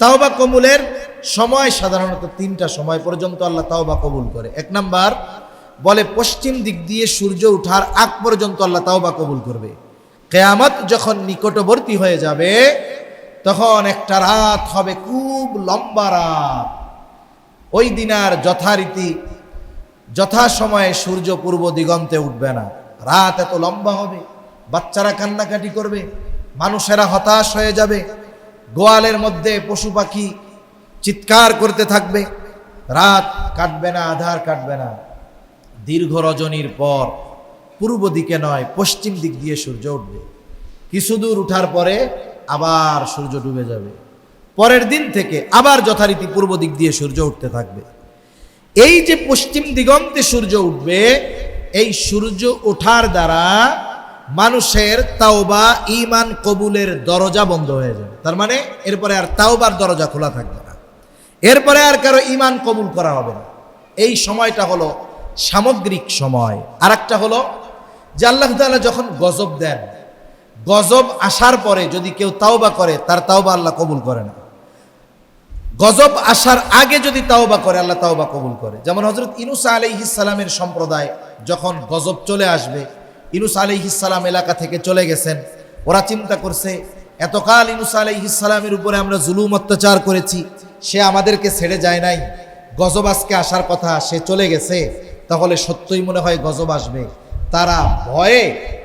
তাওবা কবুলের সময় সাধারণত তিনটা সময় পর্যন্ত আল্লাহ তাওবা কবুল করে। এক নাম্বার, বলে পশ্চিম দিক দিয়ে সূর্য ওঠার আগ পর্যন্ত আল্লাহ তাওবা কবুল করবে। কেয়ামত যখন নিকটবর্তী হয়ে যাবে, তখন একটা রাত হবে খুব লম্বা রাত। ওই দিন আর যথারীতি, যথাসময়ে সূর্য পূর্ব দিগন্তে উঠবে না। রাত এত লম্বা হবে, বাচ্চারা কান্নাকাটি করবে, মানুষেরা হতাশ হয়ে যাবে গোয়ালের মধ্যে পশু পাখি চিৎকার করতে থাকবে। রাত কাটবে না, আধার কাটবে না। দীর্ঘ রজনীর পর পূর্ব দিকে নয়, পশ্চিম দিক দিয়ে সূর্য উঠবে। কিছু দূর উঠার পরে আবার সূর্য ডুবে যাবে। পরের দিন থেকে আবার যথারীতি পূর্ব দিক দিয়ে সূর্য উঠতে থাকবে। এই যে পশ্চিম দিগন্তে সূর্য উঠবে, এই সূর্য ওঠার দ্বারা মানুষের তাওবা ইমান কবুলের দরজা বন্ধ হয়ে যাবে। তার মানে এরপরে আর তাওবার দরজা খোলা থাকবে না। এরপরে আর কারও ইমান কবুল করা হবে না। এই সময়টা হলো সামগ্রিক সময়। আর একটা হলো যে আল্লাহ যখন গজব দেন, গজব আসার পরে যদি কেউ তাওবা করে, তার তাওবা আল্লাহ কবুল করে না। গজব আসার আগে যদি তাওবা করে, আল্লাহ তাওবা কবুল করে। যেমন হজরত ইনুসা আলাইহিসালামের সম্প্রদায় যখন গজব চলে আসবে ইনুসা আলাইহিসালাম এলাকা থেকে চলে গেছেন। ওরা চিন্তা করছে, এতকাল ইনুসা আলাইহিসালামের উপরে আমরা জুলুম অত্যাচার করেছি, সে আমাদেরকে ছেড়ে যায় নাই। গজব আজকে আসার কথা, সে চলে গেছে, তাহলে সত্যই মনে হয় গজব আসবে। তারা ভয়ে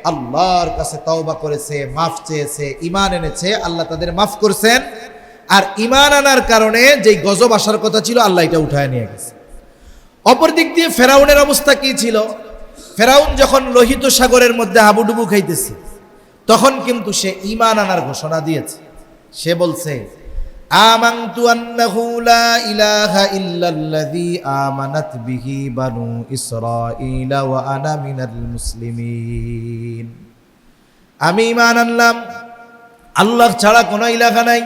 আল্লাহর কাছে তওবা করেছে, মাফ চেয়েছে ইমান এনেছে, আল্লাহ তাদের মাফ করছেন। আর ইমান আনার কারণে যেই গজব আসার কথা ছিল, আল্লাহ এটা উঠায় নিয়ে গেছে। অপর দিক দিয়ে ফেরাউনের অবস্থা কি ছিল? ফেরাউন যখন লোহিত সাগরের মধ্যে হাবুডুবু খাইতেছে, তখন কিন্তু সে ইমান আনার ঘোষণা দিয়েছে। সে বলছে, আমানতু আন্নাহু ইলাহা ইল্লাল্লাযী আমানাত বিহি বানু ইসরাঈলা ওয়া আনা মিনাল মুসলিমিন। আমি ইমান আনলাম। আল্লাহ ছাড়া কোনো ইলাহা নাই।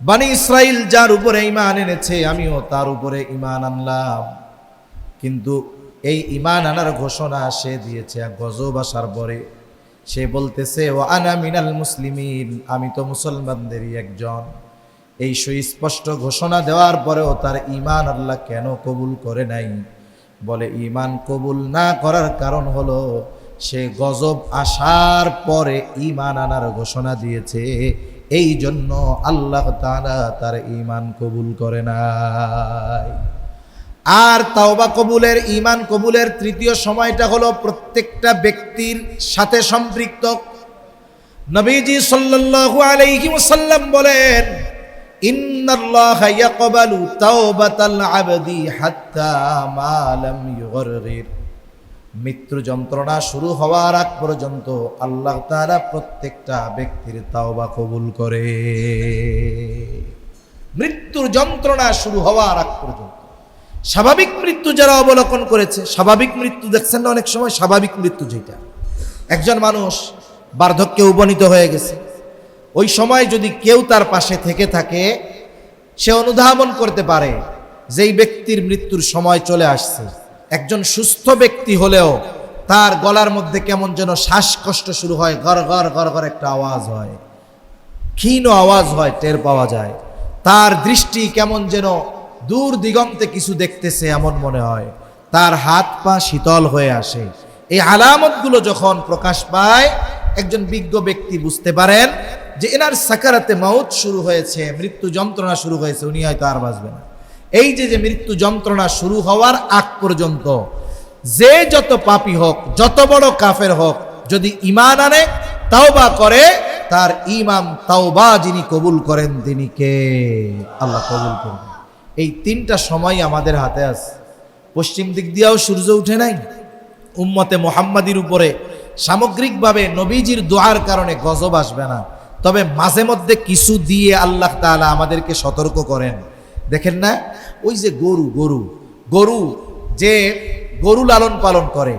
বানি ইসরাইল যার উপরে ইমান এনেছে, আমিও তার উপরে ইমান আনলাম। কিন্তু এই ইমান আনার ঘোষণা সে দিয়েছে গজব আসার পরে সে বলতেছে, ও আনা মিনাল মুসলিমিন, আমি তো মুসলমানদেরই একজন। এই সুস্পষ্ট ঘোষণা দেওয়ার পরেও তার ইমান আল্লাহ কেন কবুল করে নাই? বলে ইমান কবুল না করার কারণ হলো, সে গজব আসার পরে ইমান আনার ঘোষণা দিয়েছে। এই জন্য আল্লাহ তাআলা তার ইমান কবুল করে নাই। আর তাওবা কবুলের ইমান কবুলের তৃতীয় সময়টা হলো প্রত্যেকটা ব্যক্তির সাথে সম্পৃক্ত। নবীজি সাল্লাল্লাহু আলাইহি ওয়াসাল্লাম বলেন, ইন্নাল্লাহা ইয়াকবালু তাওবাতাল আবদি হাত্তা মা লাম ইউগররির। মৃত্যু যন্ত্রণা শুরু হওয়ার আগ পর্যন্ত আল্লাহ তাআলা প্রত্যেকটা ব্যক্তির তাওবা কবুল করে। মৃত্যুর যন্ত্রণা শুরু হওয়ার আগ পর্যন্ত। স্বাভাবিক মৃত্যু যারা অবলোকন করেছে, স্বাভাবিক মৃত্যু দেখছেন না অনেক সময়, স্বাভাবিক মৃত্যু যেটা। একজন মানুষ বার্ধক্যে উপনীত হয়ে গেছে। ওই সময় যদি কেউ তার পাশে থেকে থাকে, সে অনুধাবন করতে পারে যেই ব্যক্তির মৃত্যুর সময় চলে আসছে। একজন সুস্থ ব্যক্তি হলেও তার গলার মধ্যে কেমন যেন শ্বাসকষ্ট শুরু হয় গড় গড় গড় গড় একটা আওয়াজ হয়। ক্ষীণ আওয়াজ হয়, টের পাওয়া যায়। তার দৃষ্টি কেমন যেন দূর দিগন্তে কিছু দেখতেছে এমন মনে হয়। তার হাত পা শীতল হয়ে আসে। এই আলামতগুলো যখন প্রকাশ পায়, একজন বিজ্ঞ ব্যক্তি বুঝতে পারেন যে এনার সাকারাতে মাউত শুরু হয়েছে, মৃত্যু যন্ত্রণা শুরু হয়েছে, উনি হয়তো আর বাঁচবে না। এই যে যে মৃত্যু যন্ত্রণা শুরু হওয়ার আগ পর্যন্ত, যে যত পাপি হোক, যত বড় কাফের হোক, যদি ইমান আনে, তাওবা করে, তার ইমাম তাওবা যিনি কবুল করেন তিনি কে? আল্লাহ কবুল করবেন এই তিনটা সময় আমাদের হাতে আছে। পশ্চিম দিক দিয়েও সূর্য উঠে নাই। উম্মতে মোহাম্মদীর উপরে সামগ্রিকভাবে নবীজির দোয়ার কারণে গজব আসবে না। তবে মাঝে মধ্যে কিছু দিয়ে আল্লাহ তাআলা আমাদেরকে সতর্ক করেন। দেখেন না, ওই যে গরু গরু গরু যে গরু লালন পালন করে,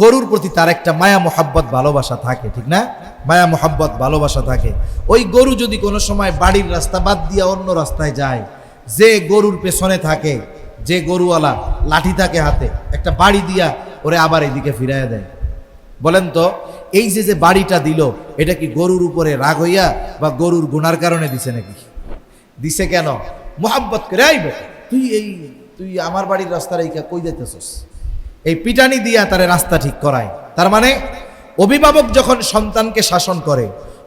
গরুর প্রতি তার একটা মায়া, মোহাব্বত, ভালোবাসা থাকে, ঠিক না? মায়া, মোহাব্বত, ভালোবাসা থাকে। ওই গরু যদি কোনো সময় বাড়ির রাস্তা বাদ দিয়ে অন্য রাস্তায় যায় যে গরুর পেছনে থাকে, যে গরুওয়ালা লাঠি থাকে হাতে, একটা বাড়ি দিয়া ওরে আবার এদিকে ফিরাইয়া দেয়। বলেন তো, এই যে যে বাড়িটা দিল, এটা কি গরুর উপরে রাগ হইয়া বা গরুর গুনার কারণে দিছে নাকি? দিছে কেন? মোহাব্বত করে আইবে তুই এই, তুই আমার বাড়ির রাস্তার এই কই যেতেছস এই পিটানি দিয়া তারে রাস্তা ঠিক করায়। তার মানে অভিভাবক যখন সন্তানকে শাসন করে,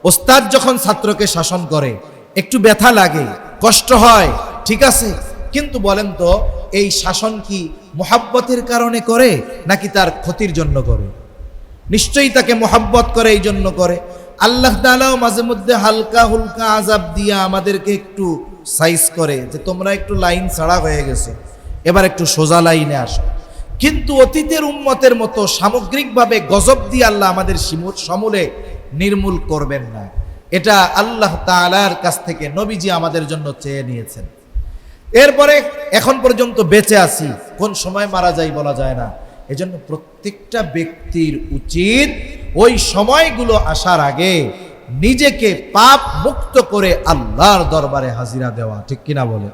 ওস্তাদ যখন ছাত্রকে শাসন করে, একটু ব্যথা লাগে, কষ্ট হয় ঠিক আছে? কিন্তু বলেন তো, এই শাসন কি মোহাব্বতের কারণে করে নাকি তার ক্ষতির জন্য করে? নিশ্চয়ই তাকে মোহাব্বত করে এই জন্য করে। আল্লাহ তালাও মাঝে মধ্যে হালকা হুলকা আজাব দিয়ে আমাদেরকে একটু সাইজ করে যে তোমরা একটু লাইন ছাড়া হয়ে গেছে, এবার একটু সোজা লাইনে আসো। কিন্তু অতীতের উম্মতের মতো সামগ্রিকভাবে গজব দিয়ে আল্লাহ আমাদের সমূলে নির্মূল করবেন না। এটা আল্লাহ তালার কাছ থেকে নবীজি আমাদের জন্য চেয়ে নিয়েছেন। এরপরে এখন পর্যন্ত বেঁচে আছি। কোন সময় মারা যায় বলা যায় না। এজন্য প্রত্যেকটা ব্যক্তির উচিত ওই সময়গুলো আসার আগে নিজেকে পাপ মুক্ত করে আল্লাহর দরবারে হাজিরা দেওয়া। ঠিক কিনা বলে?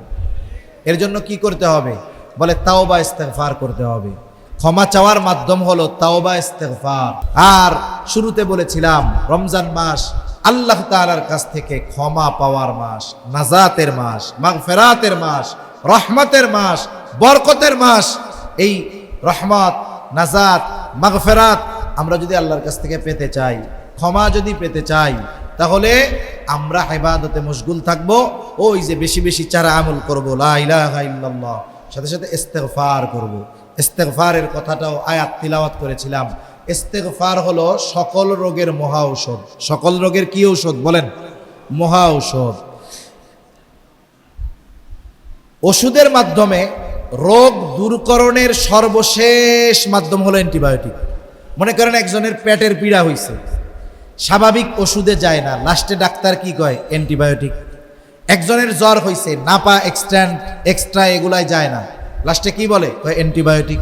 এর জন্য কি করতে হবে? বলে তাওবা, ইস্তেগফার করতে হবে। ক্ষমা চাওয়ার মাধ্যম হলো তাওবা, ইস্তেগফার। আর শুরুতে বলেছিলাম, রমজান মাস আল্লাহ তাআলার কাছ থেকে ক্ষমা পাওয়ার মাস, নাজাতের মাস, মাগফিরাতের মাস, রহমতের মাস, বরকতের মাস, এই রহমত, নাজাত, মাগফেরাত আমরা যদি আল্লাহর কাছ থেকে পেতে চাই, ক্ষমা যদি পেতে চাই, তাহলে আমরা হেবাদতে মশগুল থাকব, ওই যে বেশি বেশি চারা আমল করব, লা ইলাহা সাথে সাথে ইস্তেগফার করব। ইস্তেগফারের কথাটাও আয়াত তিলাওয়াত করেছিলাম ইস্তেগফার হলো সকল রোগের মহা ঔষধ। সকল রোগের কি ঔষধ? বলেন, মহা ঔষধ। ওষুধের মাধ্যমে রোগ দূরকরণের সর্বশেষ মাধ্যম হলো অ্যান্টিবায়োটিক। মনে করেন একজনের পেটের পীড়া হয়েছে স্বাভাবিক ওষুধে যায় না। লাস্টে ডাক্তার কি কয়? অ্যান্টিবায়োটিক। একজনের জ্বর হয়েছে নাপা এক্সট্যান্ড এক্সট্রা এগুলাই যায় না। লাস্টে কি বলে? কয়, অ্যান্টিবায়োটিক।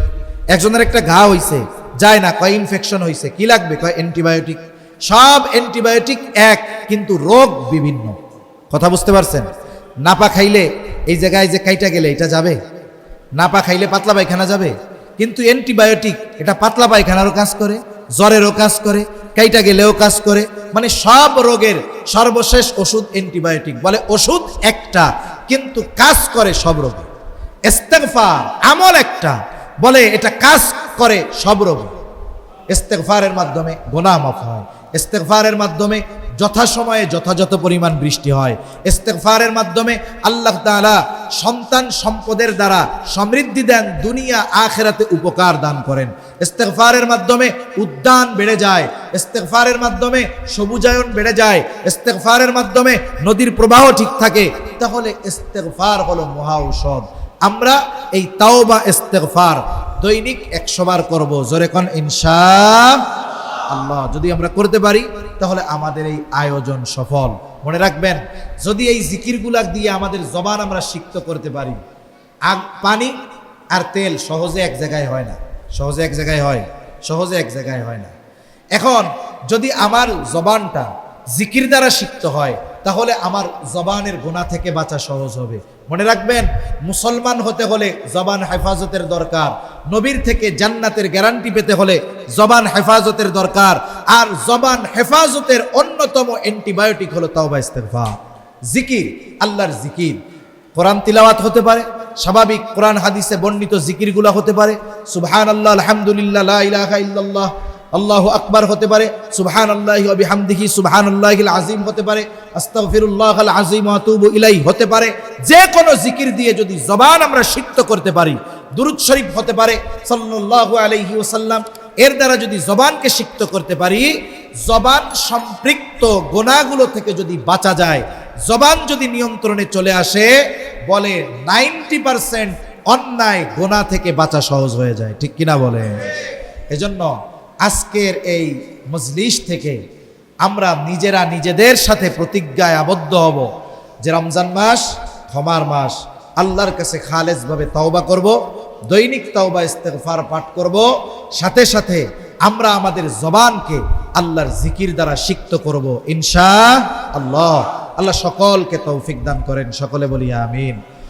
একজনের একটা ঘা হয়েছে যায় না, কয় ইনফেকশন হয়েছে কি লাগবে? কয় অ্যান্টিবায়োটিক সব অ্যান্টিবায়োটিক এক, কিন্তু রোগ বিভিন্ন। কথা বুঝতে পারছেন? নাপা খাইলে এই জায়গায় যে কাইটা গেলে, এটা যাবে? নাপা খাইলে পাতলা পায়খানা যাবে? কিন্তু অ্যান্টিবায়োটিক এটা পাতলা পায়খানারও কাজ করে, জ্বরেরও কাজ করে, কাইটা গেলেও কাজ করে। মানে সব রোগের সর্বশেষ ওষুধ অ্যান্টিবায়োটিক বলে ওষুধ একটা, কিন্তু কাজ করে সব রোগে। ইস্তেগফার, আমল একটা। বলে, এটা কাজ করে সব রোগে। ইস্তেগফারের মাধ্যমে গোনা মাফ হয়। ইস্তেগফারের মাধ্যমে যথাসময়ে যথাযথ পরিমাণ বৃষ্টি হয়। ইস্তেগফারের মাধ্যমে আল্লাহ তাআলা সন্তান সম্পদের দ্বারা সমৃদ্ধি দেন, দুনিয়া আখেরাতে উপকার দান করেন। ইস্তেগফারের মাধ্যমে উদ্যান বেড়ে যায়। ইস্তেগফারের মাধ্যমে সবুজায়ন বেড়ে যায়। ইস্তেগফারের মাধ্যমে নদীর প্রবাহ ঠিক থাকে। তাহলে ইস্তেগফার হলো মহা ঔষধ। আমরা এই তাওবা ইস্তেগফার দৈনিক একশো বার করব। জোরে কন ইনশা আল্লাহ, যদি আমরা করতে পারি, তাহলে আমাদের এই আয়োজন সফল। মনে রাখবেন, যদি এই জিকিরগুলা দিয়ে আমাদের জবান আমরা সিক্ত করতে পারি, আগ, পানি আর তেল সহজে এক জায়গায় হয় না। সহজে এক জায়গায় হয়, সহজে এক জায়গায় হয় না। এখন, যদি আমার জবানটা জিকির দ্বারা সিক্ত হয় তাহলে আমার জবানের গোনা থেকে বাঁচা সহজ হবে। মনে রাখবেন, মুসলমান হতে হলে জবান হেফাজতের দরকার। নবীর থেকে জান্নাতের গ্যারান্টি পেতে হলে জবান হেফাজতের দরকার। আর জবান হেফাজতের অন্যতম অ্যান্টিবায়োটিক হলো তাওবা ইস্তেগফার। জিকির, আল্লাহর জিকির। কোরআন তিলাওয়াত হতে পারে, স্বাভাবিক কোরআন হাদিসে বর্ণিত জিকিরগুলো হতে পারে। সুবহান আল্লাহ আলহামদুলিল্লাহ ইলাহা ইল্লাল্লাহ আল্লাহ আকবার হতে পারে সুবহান আল্লাহ বিহামদিহি সুবহান আল্লাহ আজিম হতে পারে আস্তাগফিরুল্লাহ আল আজিম আতুবু ইলাই হতে পারে যে কোনো জিকির দিয়ে যদি জবান আমরা সিক্ত করতে পারি, দুরুদ শরীফ হতে পারে, সাল্লাল্লাহু আলাইহি ওসাল্লাম এর দ্বারা যদি জবানকে সিক্ত করতে পারি, জবান সম্পৃক্ত গোনাগুলো থেকে যদি বাঁচা যায়, জবান যদি নিয়ন্ত্রণে চলে আসে, বলে নাইনটি পারসেন্ট অন্যায় গোনা থেকে বাঁচা সহজ হয়ে যায়, ঠিক কিনা বলে এজন্য আজকের এই মজলিস থেকে আমরা নিজেরা নিজেদের সাথে প্রতিজ্ঞায় আবদ্ধ হব যে রমজান মাস, ক্ষমার মাস, আল্লাহর কাছে খালেজভাবে তওবা করব, দৈনিক তওবা ইস্তেগফার পাঠ করব, সাথে সাথে আমরা আমাদের জবানকে আল্লাহর জিকির দ্বারা সিক্ত করব, ইনশা আল্লাহ। আল্লাহ সকলকে তৌফিক দান করেন, সকলে বলি আমিন।